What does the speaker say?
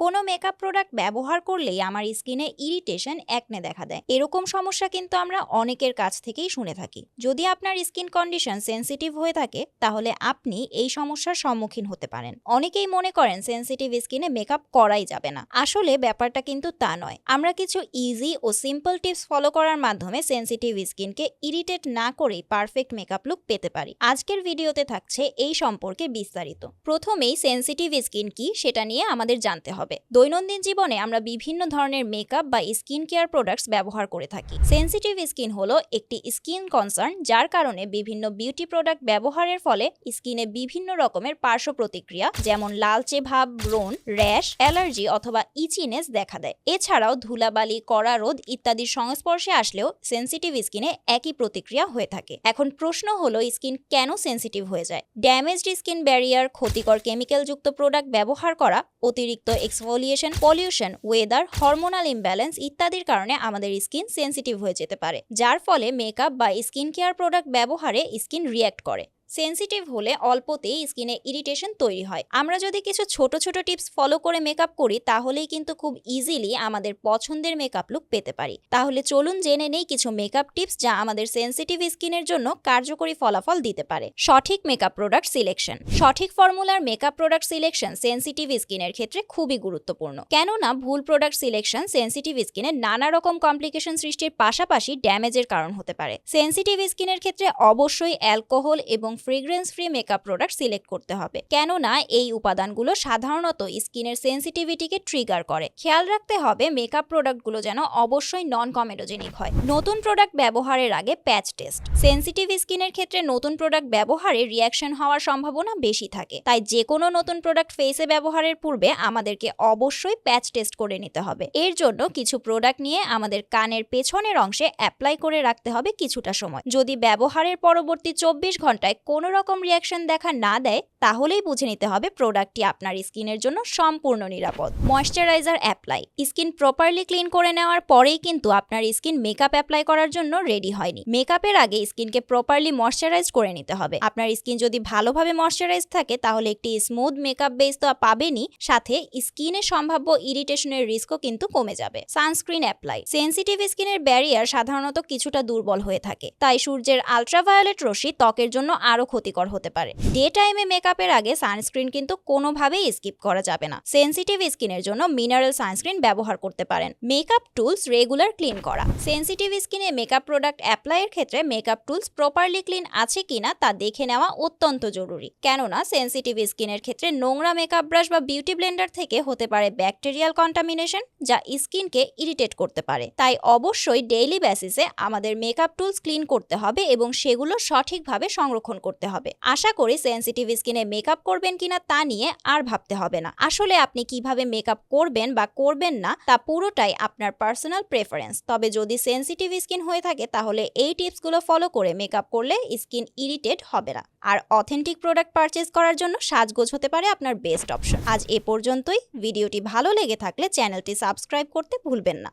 কোনো makeup product ব্যবহার করলেই আমার স্কিনে ইরিটেশন একনে দেখা দেয়। এরকম সমস্যা কিন্তু আমরা অনেকের কাছ থেকেই শুনে থাকি। যদি আপনার স্কিন কন্ডিশন সেনসিটিভ হয়ে থাকে, তাহলে আপনি এই সমস্যার সম্মুখীন হতে পারেন। অনেকেই মনে করেন সেনসিটিভ স্কিনে মেকআপ করাই যাবে না। আসলে ব্যাপারটা কিন্তু তা নয়। আমরা কিছু ইজি ও সিম্পল টিপস ফলো করার মাধ্যমে সেনসিটিভ স্কিনকে ইরিটেট না করেই পারফেক্ট মেকআপ লুক পেতে পারি। আজকের ভিডিওতে থাকছে এই সম্পর্কে বিস্তারিত। প্রথমেই সেনসিটিভ স্কিন কি সেটা নিয়ে আমাদের জানতে হবে। দৈনন্দিন জীবনে আমরা বিভিন্ন ধরনের মেকআপ বা স্কিন কেয়ার প্রোডাক্টস ব্যবহার করে থাকি। সেন্সিটিভ স্কিন হলো একটি স্কিন কনসার্ন যার কারণে বিভিন্ন বিউটি প্রোডাক্ট ব্যবহারের ফলে স্কিনে বিভিন্ন রকমের পার্শ্ব প্রতিক্রিয়া, যেমন লালচে ভাব, ব্রণ, র্যাশ, অ্যালার্জি অথবা ইচিনেস দেখা দেয়। এছাড়াও ধুলাবালি, কড়া রোদ ইত্যাদির সংস্পর্শে আসলেও সেনসিটিভ স্কিনে একই প্রতিক্রিয়া হয়ে থাকে। এখন প্রশ্ন হলো স্কিন কেন সেন্সিটিভ হয়ে যায়? ড্যামেজড স্কিন ব্যারিয়ার ক্ষতিকর কেমিক্যালযুক্ত প্রোডাক্ট ব্যবহার করা, অতিরিক্ত exfoliation pollution weather hormonal imbalance ইত্যাদির কারণে আমাদের স্কিন সেন্সিটিভ হয়ে যেতে পারে, যার ফলে মেকআপ বা স্কিন কেয়ার প্রোডাক্ট ব্যবহারে স্কিন রিয়্যাক্ট করে। সেনসিটিভ হলে অল্পতেই স্কিনে ইরিটেশন তৈরি হয়। আমরা যদি কিছু ছোট ছোট টিপস ফলো করে মেকআপ করি, তাহলেই কিন্তু খুব ইজিলি আমাদের পছন্দের মেকআপ লুক পেতে পারি। তাহলে চলুন জেনে নেই কিছু মেকআপ টিপস যা আমাদের সেনসিটিভ স্কিনের জন্য কার্যকরী ফলাফল দিতে পারে। সঠিক মেকআপ প্রোডাক্ট সিলেকশন সঠিক ফর্মুলার মেকআপ প্রোডাক্ট সিলেকশন সেনসিটিভ স্কিনের ক্ষেত্রে খুবই গুরুত্বপূর্ণ। কেননা ভুল প্রোডাক্ট সিলেকশন সেনসিটিভ স্কিনে নানা রকম কমপ্লিকেশন সৃষ্টির পাশাপাশি ড্যামেজের কারণ হতে পারে। সেনসিটিভ স্কিনের ক্ষেত্রে অবশ্যই অ্যালকোহল এবং fragrance free makeup product select করতে হবে। কেননা, এই উপাদানগুলো সাধারণত স্কিনের সেনসিটিভিটিকে ট্রিগার করে। খেয়াল রাখতে হবে মেকআপ প্রোডাক্টগুলো যেন অবশ্যই নন কমেডোজেনিক হয়। নতুন প্রোডাক্ট ব্যবহারের আগে প্যাচ টেস্ট সেনসিটিভ স্কিনের ক্ষেত্রে নতুন প্রোডাক্ট ব্যবহারে রিয়াকশন হওয়ার সম্ভাবনা বেশি থাকে। তাই যে কোনো নতুন প্রোডাক্ট ফেসে ব্যবহারের পূর্বে আমাদেরকে অবশ্যই প্যাচ টেস্ট করে নিতে হবে। এর জন্য কিছু প্রোডাক্ট নিয়ে আমাদের কানের পেছনের অংশে অ্যাপ্লাই করে রাখতে হবে কিছুটা সময়। যদি ব্যবহারের পরবর্তী চব্বিশ ঘন্টায় কোনো রকম রিয়াকশন দেখা না দেয়, তাহলেই বুঝে নিতে হবে প্রোডাক্টটি আপনার স্কিনের জন্য সম্পূর্ণ নিরাপদ। Moisturizer apply skin properly clean করে নেওয়ার পরেই কিন্তু আপনার স্কিন মেকআপ অ্যাপ্লাই করার জন্য রেডি হয়নি। মেকআপের আগে স্কিনকে প্রপারলি ময়শ্চারাইজ করে নিতে হবে। আপনার স্কিন যদি ভালোভাবে ময়শ্চারাইজ থাকে, তাহলে একটি স্মুথ মেকআপ বেস তো পাবেনই, সাথে স্কিনে সম্ভাব্য ইরিটেশনের রিস্কও কিন্তু কমে যাবে। সানস্ক্রিন অ্যাপ্লাই সেনসিটিভ স্কিনের ব্যারিয়ার সাধারণত কিছুটা দুর্বল হয়ে থাকে। তাই সূর্যের আলট্রাভায়োলেট রশ্মি ত্বকের জন্য আরও ক্ষতিকর হতে পারে। ডে টাইমে মেকআপের আগে সানস্ক্রিন কিন্তু কোনোভাবেই স্কিপ করা যাবে না। সেনসিটিভ স্কিনের জন্য মিনারেল সানস্ক্রিন ব্যবহার করতে পারেন। মেকআপ টুলস রেগুলার ক্লিন করা। সেনসিটিভ স্কিনে মেকআপ প্রোডাক্ট অ্যাপ্লাইয়ের ক্ষেত্রে মেকআপ টুলস প্রপারলি ক্লিন আছে কিনা তা দেখে নেওয়া অত্যন্ত জরুরি। কেননা সেনসিটিভ স্কিনের ক্ষেত্রে নোংরা মেকআপ ব্রাশ বা বিউটি ব্লেন্ডার থেকে হতে পারে ব্যাকটেরিয়াল কন্টামিনেশন, যা স্কিনকে ইরিটেট করতে পারে। তাই অবশ্যই ডেইলি বেসিসে আমাদের মেকআপ টুলস ক্লিন করতে হবে এবং সেগুলো সঠিকভাবে সংরক্ষণ করতে হবে। আশা করি সেনসিটিভ স্কিনে মেকআপ করবেন কিনা তা নিয়ে আর ভাবতে হবে না। আসলে আপনি কীভাবে মেকআপ করবেন বা করবেন না, তা পুরোটাই আপনার পার্সোনাল প্রেফারেন্স তবে যদি সেনসিটিভ স্কিন হয়ে থাকে, তাহলে এই টিপসগুলো ফলো করে মেকআপ করলে স্কিন ইরিটেট হবে না। আর অথেন্টিক প্রোডাক্ট পারচেজ করার জন্য সাজগোজ হতে পারে আপনার বেস্ট অপশন আজ এ পর্যন্তই। ভিডিওটি ভালো লেগে থাকলে চ্যানেলটি সাবস্ক্রাইব করতে ভুলবেন না।